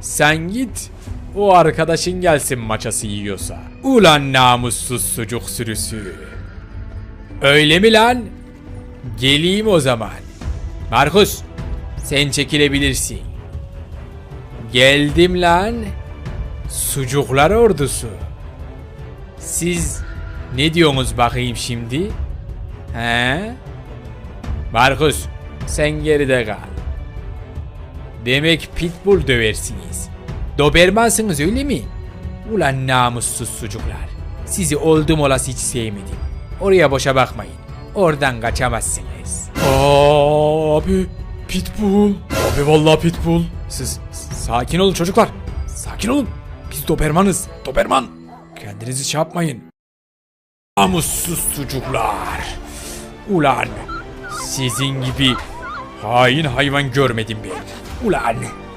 Sen git. O arkadaşın gelsin maçası yiyorsa. Ulan namussuz sucuk sürüsü. Öyle mi lan? Geleyim o zaman. Markus, sen çekilebilirsin. Geldim lan. Sucuklar ordusu. Siz ne diyorsunuz bakayım şimdi? He? Markus, sen geride kal. Demek pitbull döversiniz. Dobermansınız öyle mi? Ulan namussuz sucuklar. Sizi oldum olası hiç sevmedim. Oraya boşa bakmayın. Oradan kaçamazsınız. Abi pitbull. Abi vallahi pitbull. Siz sakin olun çocuklar. Sakin olun. Biz Dobermanız. Doberman. Kendinizi şey yapmayın. Namussuz sucuklar. Ulan sizin gibi hain hayvan görmedim ben. pula aneh.